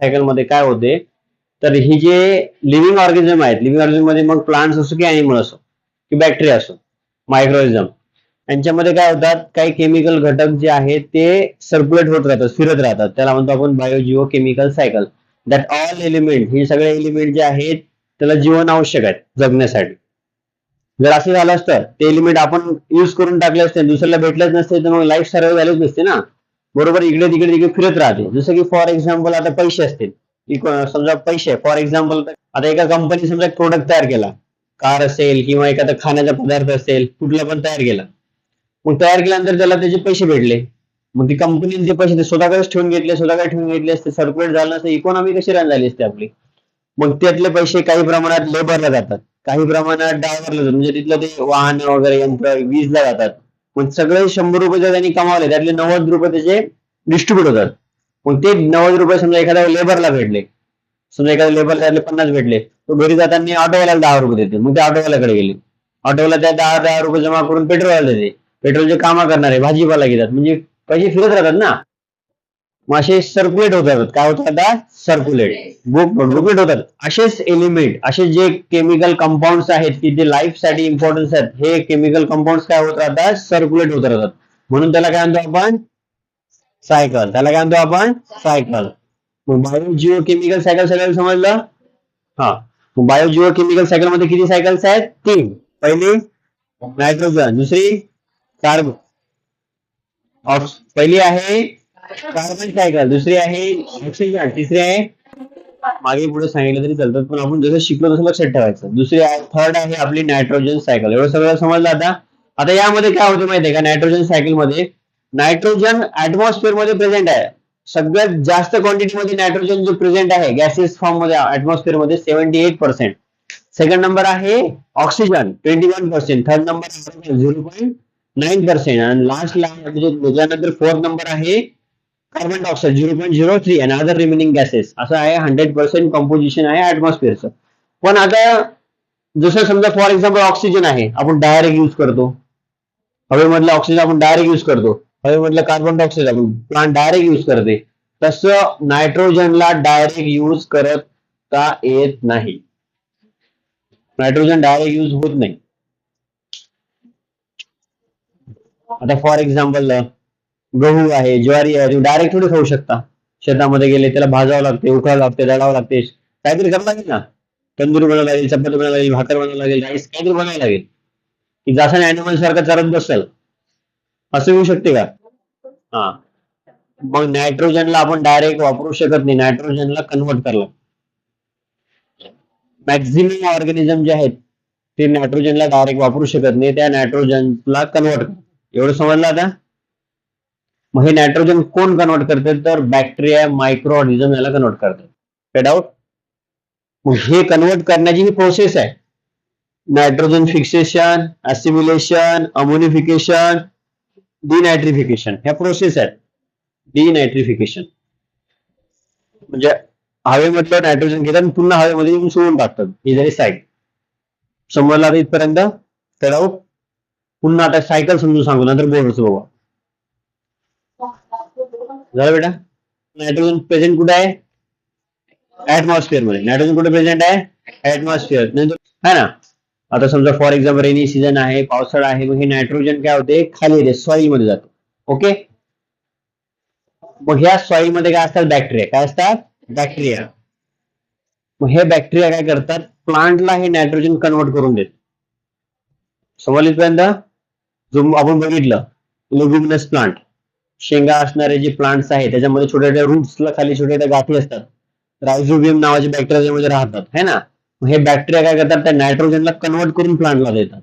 सायकलमध्ये काय होते तर ही जे लिव्हिंग ऑर्गॅनिझम आहेत लिव्हिंग ऑर्गॅनिझममध्ये मग प्लांट्स असो की अॅनिमल असो की बॅक्टेरिया असो मायक्रोइझम यांच्यामध्ये काय होतात काही केमिकल घटक जे आहेत ते सर्क्युलेट होत राहतात फिरत राहतात. त्याला म्हणतो आपण biogeochemical cycle that all element हे सगळे एलिमेंट जे आहेत त्याला जीवन आवश्यक आहेत जगण्यासाठी. जर असं झालं असतं ते एलिमेंट आपण युज करून टाकले असते दुसऱ्याला भेटलेच नसते तर मग लाईफ सर्व व्हॅल्यूच नसते ना. बरोबर इकडे तिकडे तिकडे फिरत राहते. जसं की फॉर एक्झाम्पल आता पैसे असतील. समजा पैसे फॉर एक्झाम्पल आता एका कंपनी समजा प्रोडक्ट तयार केला. कार असेल किंवा एखादा खाण्याचा पदार्थ असेल कुठला पण तयार केला. मग तयार केल्यानंतर त्याला त्याचे पैसे भेटले. मग ती कंपनीने ते पैसे स्वतःकडेच ठेवून घेतले स्वतःकडे ठेवून घेतले असते सर्क्युलेट झालं नसतं इकॉनॉमी कशी रन झाली असते आपली? मग त्यातले पैसे काही प्रमाणात लेबरला जातात. काही प्रमाणात ड्रायव्हरला जातात. म्हणजे तिथलं ते वाहन वगैरे यंत्र वीजला जातात. मग सगळे शंभर रुपये जर त्यांनी कमावले त्यातले नव्वद रुपये त्याचे डिस्ट्रीब्यूट होतात. मग ते नव्वद रुपये समजा एखाद्या लेबरला भेटले समजा एखाद्या लेबरला त्यातले पन्नास भेटले तो घरी जाताना ऑटोवाल्याला दहा रुपये देते मग ते ऑटोवाल्याकडे गेले. ऑटोवाला त्या दहा दहा रुपये जमा करून पेट्रोलला देते. पेट्रोलचे कामं करणारे भाजीपाला घेतात. म्हणजे पैसे फिरत राहतात ना. असे सर्क्युलेट होत राहतात काय होतात आता? सर्क्युलेट बुक बुकलेट होतात. असेच एलिमेंट असे जे केमिकल कंपाऊंड आहेत की जे लाईफसाठी इम्पॉर्टन्स आहेत हे केमिकल कंपाऊंड काय होत राहतात? सर्क्युलेट होत राहतात. म्हणून त्याला काय म्हणतो आपण? सायकल त्याला काय म्हणतो आपण? सायकल मग biogeochemical cycle cycle समजलं? हा. बायो जिओ केमिकल सायकलमध्ये किती सायकल्स आहेत? तीन. पहिली नायट्रोजन दुसरी कार्बन पहिली आहे कार्बन सायकल दुसरी आहे ऑक्सिजन तिसरी आहे मागे पुढे सांगितलं तरी चालतात पण आपण जसं शिकलो तसं लक्षात ठेवायचं. दुसरी आहे थर्ड आहे आपली नायट्रोजन सायकल एवढं सगळं समजलं आता? आता यामध्ये काय होतं माहितीये का? नायट्रोजन सायकलमध्ये नायट्रोजन ऍटमॉस्फिअरमध्ये प्रेझेंट आहे. सगळ्यात जास्त क्वांटिटी मध्ये नायट्रोजन जो प्रेझेंट आहे गॅसेस फॉर्ममध्ये ऍटमॉस्फिअरमध्ये seventy eight percent second number आहे oxygen twenty one percent third number zero point nine percent आणि लास्ट म्हणजे त्याच्यानंतर फोर्थ नंबर आहे carbon dioxide zero point zero three आणि अदर रिमेनिंग गॅसेस असं आहे हंड्रेड पर्सेंट कॉम्पोजिशन आहे ऍटमॉस्फिअरचं पण आता जसं समजा फॉर एक्झाम्पल ऑक्सिजन आहे आपण डायरेक्ट युज करतो. हवेमधलं ऑक्सिजन आपण डायरेक्ट युज करतो. हवेमधलं कार्बन डायऑक्साईड आपण प्लांट डायरेक्ट युज करते. तसं नायट्रोजनला डायरेक्ट युज करता येत नाही. नायट्रोजन डायरेक्ट युज होत नाही. आता फॉर एक्झाम्पल गहू आहे ज्वारी आहे तुम्ही डायरेक्ट थोडी खाऊ शकता. शेतामध्ये गेले त्याला भाजावं लागते उकळावं लागते दळावं लागते. काहीतरी करावं लागेल ना? तंदूर बनावं लागेल चपाती बनावं लागेल भाकर बनावं लागेल राईस काहीतरी बनावं लागेल. की जसं अॅनिमल सारखं चरत बसेल असं होऊ शकते का? हा. मग नायट्रोजनला आपण डायरेक्ट वापरू शकत नाही. नायट्रोजनला कन्वर्ट करायला मॅक्झिमम ऑर्गॅनिझम जे आहेत ते नायट्रोजनला डायरेक्ट वापरू शकत नाही. त्या नायट्रोजनला कन्वर्ट एवढं समजलं आता? मग हे नायट्रोजन कोण कन्वर्ट करते? तर बॅक्टेरिया मायक्रो ऑर्गॅनिझम याला कन्वर्ट करतात काय डाऊट मग हे कन्वर्ट करण्याची ही प्रोसेस आहे. Nitrogen fixation assimilation ammonification denitrification ह्या प्रोसेस आहेत. डिनायट्रिफिकेशन म्हणजे हवेमधलं नायट्रोजन घेतात पुन्हा हवेमध्ये येऊन सोडून टाकतात. ही झाली सायकल समजला इथपर्यंत? तर डाऊट पुन्हा आता सायकल समजून सांगू, नंतर बोलतो बाबा झालं बेटा? नायट्रोजन प्रेझेंट कुठे आहे? ऍटमॉस्फिअरमध्ये. नायट्रोजन कुठे प्रेझेंट आहे? ऍटमॉस्फिअर नाही है ना? आता समजा फॉर एक्झाम्पल रेनी सीझन आहे पावसाळा आहे मग हे नायट्रोजन काय होते? खाली येते सॉईल मध्ये जातो. ओके मग ह्या सॉईल मध्ये काय असतात? बॅक्टेरिया काय असतात? बॅक्टेरिया मग हे बॅक्टेरिया काय करतात? प्लांटला हे नायट्रोजन कन्वर्ट करून देत समजलीपर्यंत जो आपण बघितलं लेग्युमिनस प्लांट शेंगा असणारे जे प्लांट्स आहेत त्याच्यामध्ये छोट्या छोट्या रूट्सला खाली छोट्या छोट्या गाठी असतात. रायझोबियम नावाचे बॅक्टेरिया त्यामध्ये राहतात है ना? हे बॅक्टेरिया काय करतात? त्या नायट्रोजनला कन्वर्ट करून प्लांटला देतात.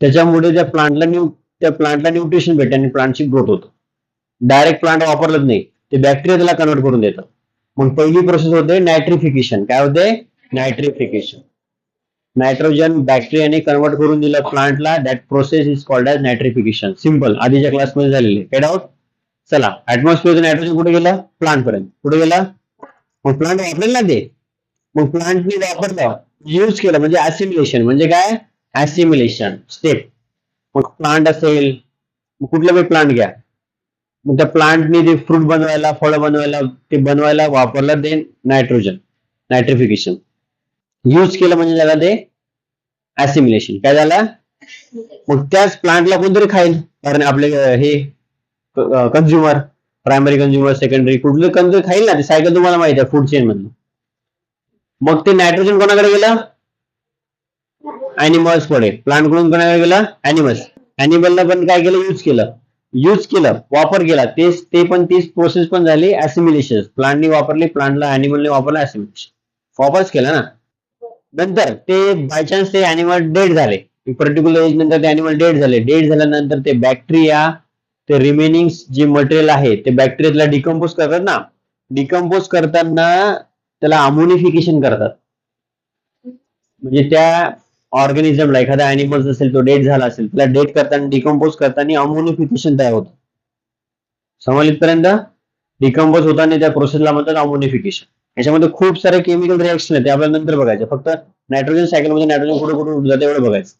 त्याच्यामुळे त्या प्लांटला न्यू त्या प्लांटला न्यूट्रिशन भेटते आणि प्लांटची ग्रोथ होतो. डायरेक्ट प्लांट वापरलंच नाही ते बॅक्टेरिया त्याला कन्वर्ट करून देतात. मग पहिली प्रोसेस होते नायट्रिफिकेशन काय होते? नायट्रिफिकेशन नायट्रोजन बॅक्टेरियाने कन्वर्ट करून दिलं प्लांटला that process is called as nitrification simple आधीच्या क्लासमध्ये झालेले. काय डाऊट चला. ऍटमॉस्फिअर नायट्रोजन कुठे गेलं? प्लांट पर्यंत. कुठे गेला? मग प्लांट वापरेल ना ते. मग प्लांटने वापरलं. युज केलं. म्हणजे असिम्युलेशन म्हणजे काय? असिम्युलेशन स्टेप मग प्लांट असेल. मग कुठला पण प्लांट घ्या. मग त्या प्लांटने ते फ्रूट बनवायला फळं बनवायला ते बनवायला वापरलं ते नायट्रोजन नायट्रिफिकेशन यूज केलं म्हणजे त्याला ते? असिम्युलेशन काय झालं? मग त्याच प्लांटला कोणतरी खाईल. कारण आपले हे कन्झ्युमर प्रायमरी कन्झ्युमर सेकंडरी कुठलं कन्झ्युमर खाईल ना ते सायकल तुम्हाला माहिती आहे फूड चेन मधून. मग ते नायट्रोजन कोणाकडे गेलं? अॅनिमल्सकडे प्लांटकडून कोणाकडे गेलं? अॅनिमल्स अॅनिमलला पण काय केलं? यूज केलं. यूज केलं. वापर केला. तेच ते पण तीच प्रोसेस पण झाली. असिम्युलेशन प्लांटनी वापरली प्लांटला अॅनिमलने वापरलं असिम्युलेशन वापरच केलं ना. नंतर ते बाय चान्स ते अॅनिमल डेड झाले. पर्टिक्युलर एज नंतर ते अॅनिमल डेड झाले. डेड झाल्यानंतर ते बॅक्टेरिया ते रिमेनिंग जे मटेरियल आहे ते बॅक्टेरियाला डिकम्पोज करतात ना. डिकम्पोज करताना त्याला अमोनिफिकेशन करतात. म्हणजे त्या ऑर्गॅनिझमला एखादा अॅनिमल असेल तो डेट झाला असेल त्याला डेट करताना डिकम्पोज करताना अमोनिफिकेशन तयार होतं. समजलं डिकम्पोज होताना त्या प्रोसेसला म्हणतात अमोनिफिकेशन याच्यामध्ये खूप सारे केमिकल रिएक्शन आहेत ते आपल्याला नंतर बघायचे. फक्त नायट्रोजन सायकलमध्ये नायट्रोजन कुठे कुठे उडून जाते एवढं बघायचं.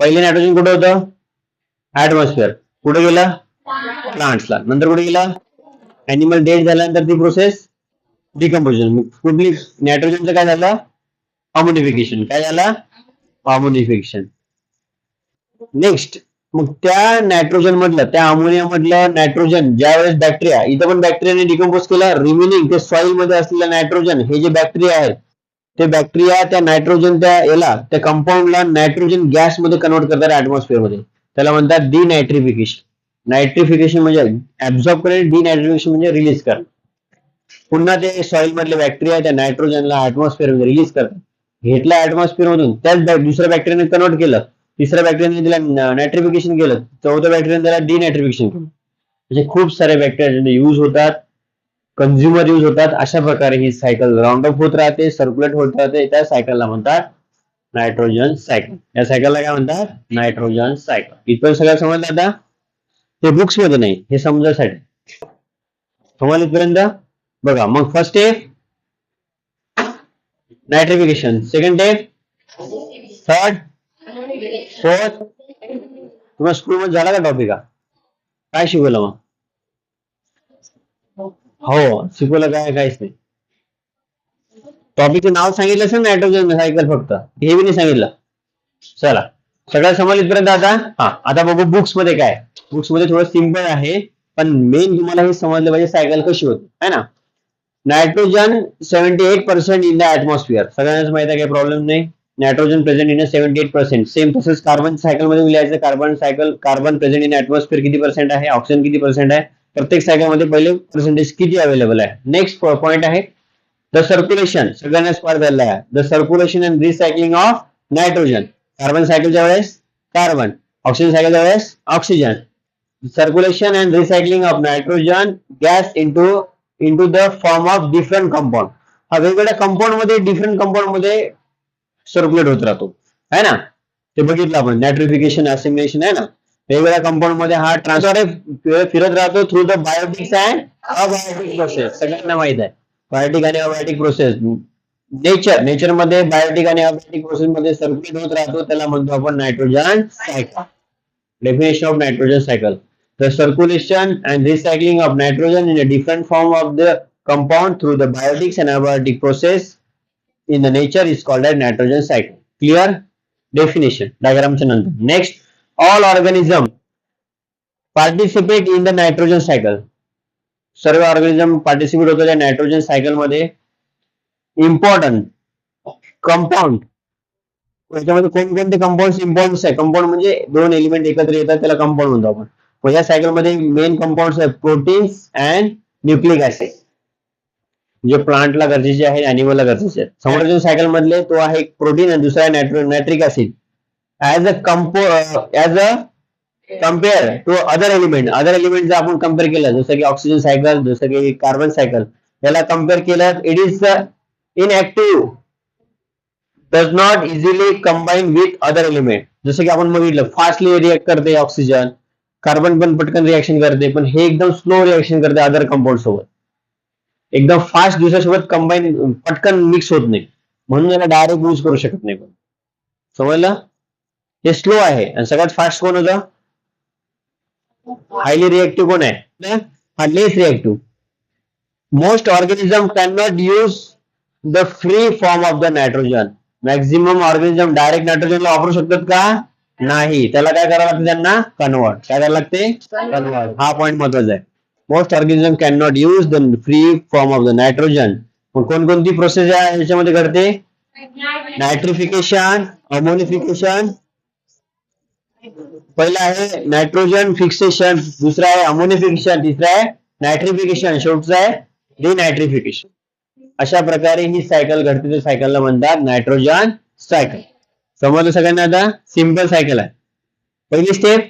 पहिले नायट्रोजन कुठं होतं? ऍटमॉस्फिअर कुठे गेलं? प्लांट्सला नंतर कुठे गेला? अॅनिमल डेड झाल्यानंतर ती प्रोसेस डिकम्पोजिशन कुठली? नायट्रोजनचं काय झालं? अमोनिफिकेशन काय झालं? अमोनिफिकेशन नेक्स्ट मग त्या नायट्रोजन मधलं त्या अमोनिया मधलं नायट्रोजन ज्यावेळेस बॅक्टेरिया इथं पण बॅक्टेरियाने डिकम्पोज केला रिमेनिंग ते सॉइलमध्ये असलेलं नायट्रोजन हे जे बॅक्टेरिया आहेत ते बॅक्टेरिया त्या नायट्रोजन त्या याला त्या कंपाऊंडला नायट्रोजन गॅसमध्ये कन्वर्ट करतात ऍटमॉस्फिअरमध्ये. त्याला म्हणतात डी नायट्रिफिकेशन नायट्रिफिकेशन म्हणजे ऍब्झॉर्ब करणे डिनायट्रिफिकेशन म्हणजे रिलीज करणं. पुन्हा ते सॉइल मधले बॅक्टेरिया त्या नायट्रोजनला ऍटमॉस्फिअरमध्ये रिलीज करतात. घेतला ऍटमॉस्फिअर मधून त्याच दुसऱ्या बॅक्टेरियाने कन्वर्ट केलं तिसऱ्या बॅक्टेरियाने त्याला नायट्रिफिकेशन केलं चौथ्या बॅक्टेरियाने त्याला डिनायट्रिफिकेशन केलं म्हणजे खूप सारे बॅक्टेरिया यूज होतात कन्झ्युमर यूज होतात अशा प्रकारे ही सायकल राऊंड अप होत राहते सर्क्युलेट होत राहते त्या सायकलला म्हणतात नायट्रोजन सायकल या सायकलला काय म्हणतात? नायट्रोजन सायकल इथपर्यंत सगळं समजलं आता? ते बुक्समध्ये नाही हे समजायसाठी. समजलं इथपर्यंत? बघा मग first step nitrification second step third fourth तुम्हाला स्कूलमध्ये झाला का टॉपिक हा? काय शिकवलं मग? हो शिकवलं काय काहीच नाही. टॉपिकचं नाव सांगितलं असेल नायट्रोजन सायकल फक्त. हे बी नाही सांगितलं. चला. सगळं समजलं इथपर्यंत आता? हा आता बघू बुक्समध्ये काय. बुक्समध्ये थोडं सिंपल आहे पण मेन तुम्हाला हे समजलं पाहिजे सायकल कशी होती. है ना? Nitrogen seventy eight percent in the atmosphere सगळ्यांनाच माहिती आहे काही प्रॉब्लेम नाही. Nitrogen present in seventy eight percent same तसंच कार्बन मध्ये लिहायचं carbon cycle carbon present in atmosphere किती पर्सेंट आहे ऑक्सिजन किती पर्सेंट आहे प्रत्येक सायकल मध्ये पहिले पर्सेंटेज किती अवेलेबल आहे नेक्स्ट पॉईंट आहे द सर्क्युलेशन आहे the circulation and recycling of nitrogen carbon सायकलच्या वेळेस कार्बन ऑक्सिजन सायकलच्या वेळेस oxygen circulation and recycling of nitrogen, gas into into the form of different compound हा वेगवेगळ्या कंपाऊंड मध्ये डिफरंट कंपाऊंड मध्ये सर्क्युलेट होत राहतो. है ना? ते बघितलं आपण. नॅट्रिफिकेशन असिमिलेशन आहे ना? वेगवेगळ्या कंपाऊंडमध्ये हा ट्रान्सफर फिरत राहतो through the biotics and abiotic process सगळ्यांना माहीत आहे. बायोटिक आणि अबायोटिक प्रोसेस नेचर नेचरमध्ये बायोटिक आणि अबायोटिक प्रोसेस मध्ये सर्क्युलेट होत राहतो. त्याला म्हणतो आपण nitrogen cycle definition of nitrogen cycle the circulation and recycling of nitrogen in a different form of the compound through the biotics and abiotic process in the nature is called as nitrogen cycle. Clear? Definition. Diagram नंतर next all organism participate in the nitrogen cycle. सर्व organism participate होतो त्या nitrogen सायकलमध्ये. Important compound याच्यामध्ये कोणकोणते compound importance आहे? Compound म्हणजे दोन एलिमेंट एकत्र येतात त्याला कंपाऊंड म्हणतो आपण. या सायकलमध्ये मेन कंपाऊंड आहे प्रोटीन्स अँड न्यूक्लिक ऍसिड जे प्लांटला गरजेचे आहे अॅनिमलला गरजेचे आहेत. समोरच्या सायकल मधले तो आहे प्रोटीन आणि दुसरा nitro nitric acid as a compo as a compare to other element other element जर आपण कंपेअर केलं जसं की ऑक्सिजन सायकल जसं की कार्बन सायकल याला कंपेअर केलं it is inactive does not easily combine with other element जसं की आपण बघितलं फास्टली रिएक्ट करते ऑक्सिजन कार्बन पण पटकन रिएक्शन करते पण हे एकदम स्लो रिएक्शन करते अदर कंपाऊंड सोबत. एकदम फास्ट दुसऱ्यासोबत कंबाईन पटकन मिक्स होत नाही. म्हणून याला डायरेक्ट यूज करू शकत नाही पण समजलं? हे स्लो आहे. आणि सगळ्यात फास्ट कोण होतं? हायली रिएक्टिव्ह कोण आहे? हा less reactive most organism can not use the free form of the nitrogen maximum organism direct नायट्रोजनला वापरू शकतात का? नाही. त्याला काय करावं लागतं त्यांना? कन्वर्ट काय करावं लागते? कन्वर्ट हा पॉईंट महत्त्वाचा आहे. Most organism can not use the free form of the nitrogen मग कोणकोणती प्रोसेस याच्यामध्ये घडते? नायट्रिफिकेशन अमोनिफिकेशन पहिला आहे नायट्रोजन फिक्सेशन दुसरा आहे अमोनिफिकेशन तिसरा आहे नायट्रिफिकेशन शेवटचा आहे डिनायट्रिफिकेशन अशा प्रकारे ही सायकल घडते. त्या सायकलला म्हणतात नायट्रोजन सायकल समजलं सगळ्यांना आता? सिंपल सायकल आहे. पहिली स्टेप